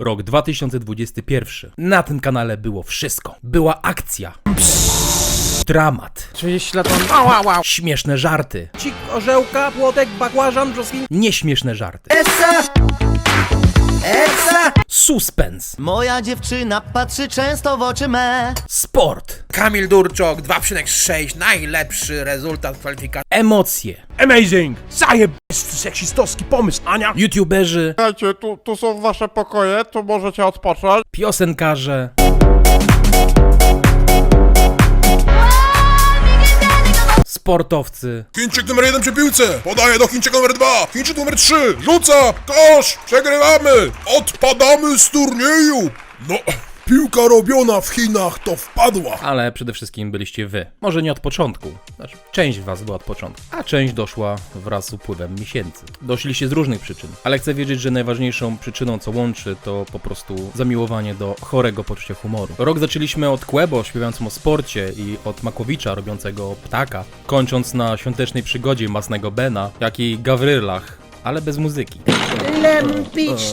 Rok 2021. Na tym kanale było wszystko. Była akcja. Dramat. 30 lat on... Ała. Śmieszne żarty. Cik, orzełka, płotek, bakłażan, brzoskwin... Nieśmieszne żarty. Essa! Essa! Suspens. Moja dziewczyna patrzy często w oczy me. Sport. Kamil Durczok 2,6 najlepszy rezultat kwalifikacji. Emocje. Amazing! Zajebisty seksistowski pomysł, Ania! YouTuberzy. Słuchajcie, tu, tu są wasze pokoje, tu możecie odpocząć. Piosenkarze. Sportowcy. Chińczyk numer jeden przy piłce, podaje do Chińczyka numer dwa, Chińczyk numer trzy, rzuca, kosz, przegrywamy, odpadamy z turnieju. No, piłka robiona w Chinach to wpadła. ale przede wszystkim byliście wy. Może nie od początku, znaczy część was była od początku, a część doszła wraz z upływem miesięcy. Doszliście z różnych przyczyn, ale chcę wierzyć, że najważniejszą przyczyną, co łączy, to po prostu zamiłowanie do chorego poczucia humoru. Rok zaczęliśmy od Kłebo śpiewającym o sporcie i od Makowicza robiącego ptaka, kończąc na świątecznej przygodzie Masnego Bena, jak i Gawrylach, ale bez muzyki.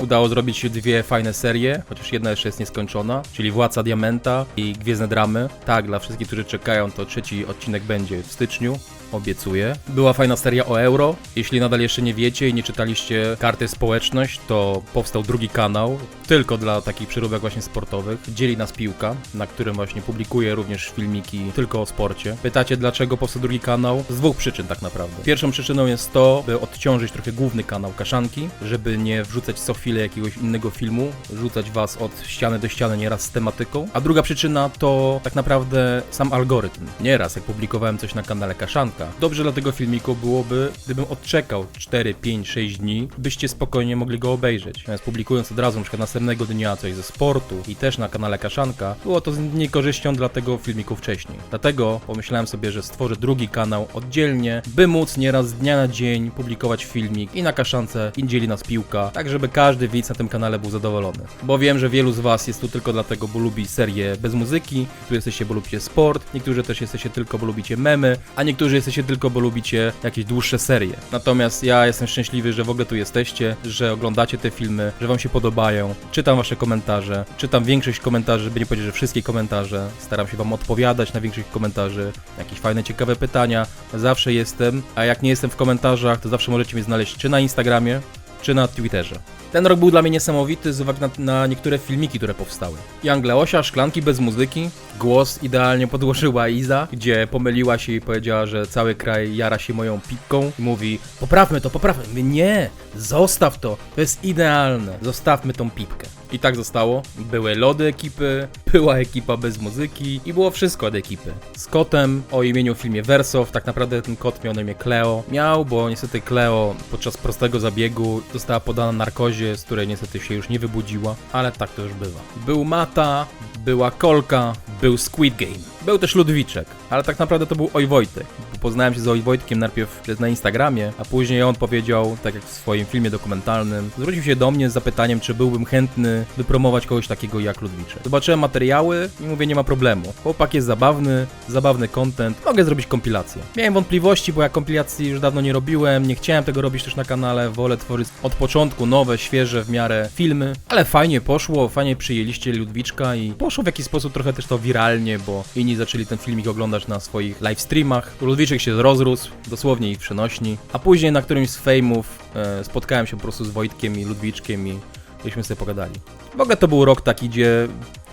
Udało zrobić dwie fajne serie, chociaż jedna jeszcze jest nieskończona, czyli Władca Diamenta i Gwiezdne Dramy. Tak, dla wszystkich, którzy czekają, to trzeci odcinek będzie w styczniu. Obiecuję. Była fajna seria o euro. Jeśli nadal jeszcze nie wiecie i nie czytaliście karty społeczność, to powstał drugi kanał, tylko dla takich przeróbek właśnie sportowych. Dzieli nas piłka, na którym właśnie publikuję również filmiki tylko o sporcie. Pytacie, dlaczego powstał drugi kanał? Z dwóch przyczyn tak naprawdę. Pierwszą przyczyną jest to, by odciążyć trochę główny kanał Kaszanki, żeby nie wrzucać co chwilę jakiegoś innego filmu, rzucać was od ściany do ściany nieraz z tematyką. A druga przyczyna to tak naprawdę sam algorytm. Nieraz jak publikowałem coś na kanale Kaszanka, dobrze dla tego filmiku byłoby, gdybym odczekał 4, 5, 6 dni, byście spokojnie mogli go obejrzeć. Natomiast publikując od razu przykład następnego dnia coś ze sportu i też na kanale Kaszanka, było to z niekorzyścią dla tego filmiku wcześniej. Dlatego pomyślałem sobie, że stworzę drugi kanał oddzielnie, by móc nieraz z dnia na dzień publikować filmik i na Kaszance, i dzieli nas piłka, tak żeby każdy widz na tym kanale był zadowolony. Bo wiem, że wielu z was jest tu tylko dlatego, bo lubi serię bez muzyki, niektórzy jesteście, bo lubicie sport, niektórzy też jesteście tylko, bo lubicie memy, a niektórzy jesteście tylko, bo lubicie jakieś dłuższe serie. Natomiast ja jestem szczęśliwy, że w ogóle tu jesteście, że oglądacie te filmy, że wam się podobają. Czytam wasze komentarze, czytam większość komentarzy, żeby nie powiedzieć, że wszystkie komentarze. Staram się wam odpowiadać na większość komentarzy, jakieś fajne, ciekawe pytania. Zawsze jestem, a jak nie jestem w komentarzach, to zawsze możecie mnie znaleźć czy na Instagramie, czy na Twitterze. Ten rok był dla mnie niesamowity z uwagi na, na niektóre filmiki, które powstały. Young Leosia, Szklanki bez muzyki, głos idealnie podłożyła Iza, gdzie pomyliła się i powiedziała, że cały kraj jara się moją pipką i mówi poprawmy to, poprawmy. Nie, zostaw to, to jest idealne, zostawmy tą pipkę. I tak zostało. Były lody ekipy, była ekipa bez muzyki i było wszystko od ekipy. Z kotem o imieniu w filmie Wersow, tak naprawdę ten kot miał na imię Cleo. Miał, bo niestety Cleo podczas prostego zabiegu została podana narkozie, z której niestety się już nie wybudziła, ale tak to już bywa. Był Mata, była Kolka, był Squid Game. Był też Ludwiczek, ale tak naprawdę to był Oj Wojtek. Poznałem się z Oj Wojtkiem najpierw na Instagramie, a później on powiedział, tak jak w swoim filmie dokumentalnym, zwrócił się do mnie z zapytaniem, czy byłbym chętny wypromować kogoś takiego jak Ludwiczek. Zobaczyłem materiały i mówię, nie ma problemu. Chłopak jest zabawny, zabawny content, mogę zrobić kompilację. Miałem wątpliwości, bo ja kompilacji już dawno nie robiłem, nie chciałem tego robić też na kanale, wolę tworzyć od początku nowe, świeże w miarę filmy, ale fajnie poszło, fajnie przyjęliście Ludwiczka i poszło w jakiś sposób trochę też to wiralnie, bo inni zaczęli ten filmik oglądać na swoich live streamach. Ludwiczek się rozrósł, dosłownie i w przenośni, a później na którymś z fejmów e, spotkałem się po prostu z Wojtkiem i Ludwiczkiem i żeśmy sobie pogadali. W ogóle to był rok taki, gdzie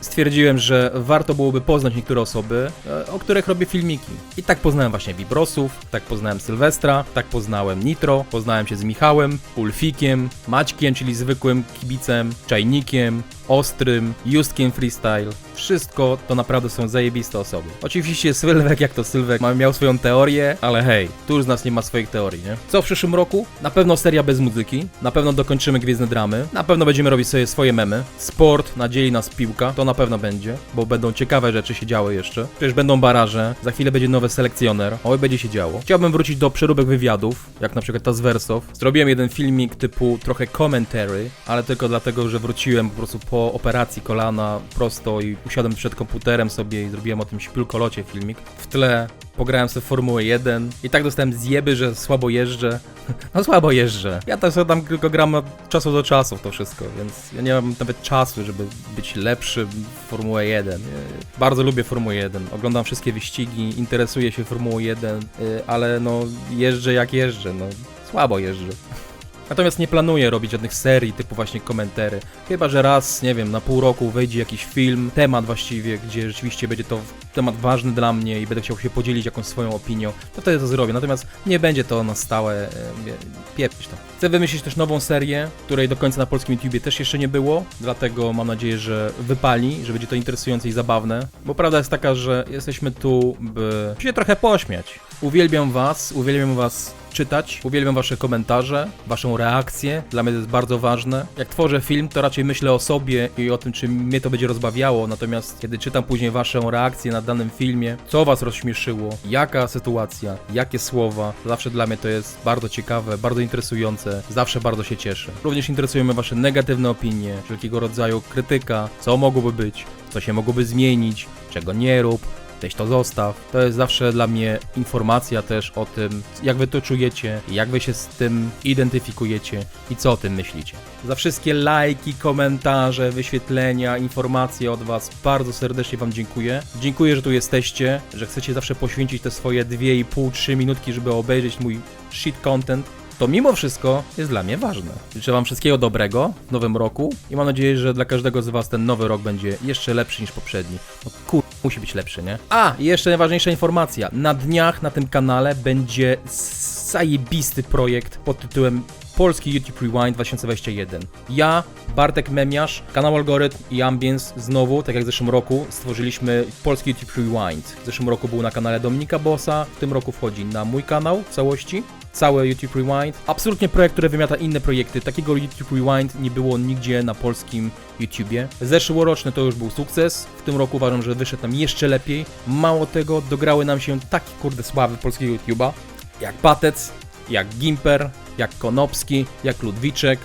stwierdziłem, że warto byłoby poznać niektóre osoby, e, o których robię filmiki. I tak poznałem właśnie Vibrosów, tak poznałem Sylwestra, tak poznałem Nitro, poznałem się z Michałem, Ulfikiem, Maćkiem, czyli zwykłym kibicem, Czajnikiem, Ostrym, Justkiem Freestyle. Wszystko to naprawdę są zajebiste osoby. Oczywiście Sylwek, jak to Sylwek, miał swoją teorię, ale hej, któż z nas nie ma swoich teorii, nie? Co w przyszłym roku? Na pewno seria bez muzyki, na pewno dokończymy Gwiezdne Dramy, na pewno będziemy robić sobie swoje memy, sport, nadzieli nas piłka, to na pewno będzie, bo będą ciekawe rzeczy się działy jeszcze. Przecież będą baraże, za chwilę będzie nowy selekcjoner, oj będzie się działo. Chciałbym wrócić do przeróbek wywiadów, jak na przykład ta z Wersow. Zrobiłem jeden filmik typu trochę commentary, ale tylko dlatego, że wróciłem po prostu po operacji kolana prosto i usiadłem przed komputerem sobie i zrobiłem o tym śpiulkolocie filmik. W tle pograłem sobie Formułę 1 i tak dostałem zjeby, że słabo jeżdżę. No słabo jeżdżę. Ja też sobie tam tylko gram od czasu do czasu to wszystko, więc ja nie mam nawet czasu, żeby być lepszy w Formułę 1. Nie, Bardzo lubię Formułę 1. Oglądam wszystkie wyścigi, interesuję się Formułą 1, y, ale no jeżdżę jak jeżdżę, no słabo jeżdżę. Natomiast nie planuję robić żadnych serii typu właśnie komentary. Chyba, że raz, nie wiem, na pół roku wejdzie jakiś film, temat właściwie, gdzie rzeczywiście będzie to temat ważny dla mnie i będę chciał się podzielić jakąś swoją opinią, to wtedy to zrobię. Natomiast nie będzie to na stałe, e, pieprzyć to. Chcę wymyślić też nową serię, której do końca na polskim YouTubie też jeszcze nie było, dlatego mam nadzieję, że wypali, że będzie to interesujące i zabawne, bo prawda jest taka, że jesteśmy tu, by się trochę pośmiać. Uwielbiam was, uwielbiam was czytać, uwielbiam wasze komentarze, waszą reakcję, dla mnie to jest bardzo ważne. Jak tworzę film, to raczej myślę o sobie i o tym, czy mnie to będzie rozbawiało, natomiast kiedy czytam później waszą reakcję na danym filmie, co was rozśmieszyło, jaka sytuacja, jakie słowa, zawsze dla mnie to jest bardzo ciekawe, bardzo interesujące, zawsze bardzo się cieszę. Również interesują mnie wasze negatywne opinie, wszelkiego rodzaju krytyka, co mogłoby być, co się mogłoby zmienić, czego nie rób, weź to zostaw. To jest zawsze dla mnie informacja też o tym, jak wy to czujecie, jak wy się z tym identyfikujecie i co o tym myślicie. Za wszystkie lajki, komentarze, wyświetlenia, informacje od was bardzo serdecznie wam dziękuję. Dziękuję, że tu jesteście, że chcecie zawsze poświęcić te swoje 2,5-3 minutki, żeby obejrzeć mój shit content. To mimo wszystko jest dla mnie ważne. Życzę Wam wszystkiego dobrego w nowym roku i mam nadzieję, że dla każdego z Was ten nowy rok będzie jeszcze lepszy niż poprzedni. No kur... musi być lepszy, nie? A, jeszcze najważniejsza informacja. Na dniach na tym kanale będzie zajebisty projekt pod tytułem Polski YouTube Rewind 2021. Ja, Bartek Memiarz, kanał Algorytm i Ambience znowu, tak jak w zeszłym roku, stworzyliśmy Polski YouTube Rewind. W zeszłym roku był na kanale Dominika Bossa, w tym roku wchodzi na mój kanał w całości. Cały YouTube Rewind. Absolutnie projekt, który wymiata inne projekty. Takiego YouTube Rewind nie było nigdzie na polskim YouTubie. Zeszłoroczny to już był sukces. W tym roku uważam, że wyszedł nam jeszcze lepiej. Mało tego, dograły nam się takie kurde sławy polskiego YouTuba, jak Patec, jak Gimper, jak Konopski, jak Ludwiczek,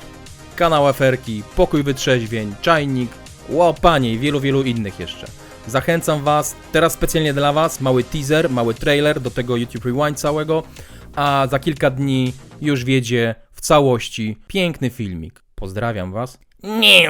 kanał Aferki, Pokój Wytrzeźwień, Czajnik, łopanie i wielu, wielu innych jeszcze. Zachęcam Was, teraz specjalnie dla Was, mały teaser, mały trailer do tego YouTube Rewind całego, a za kilka dni już wiedzie w całości piękny filmik. Pozdrawiam Was. Nie,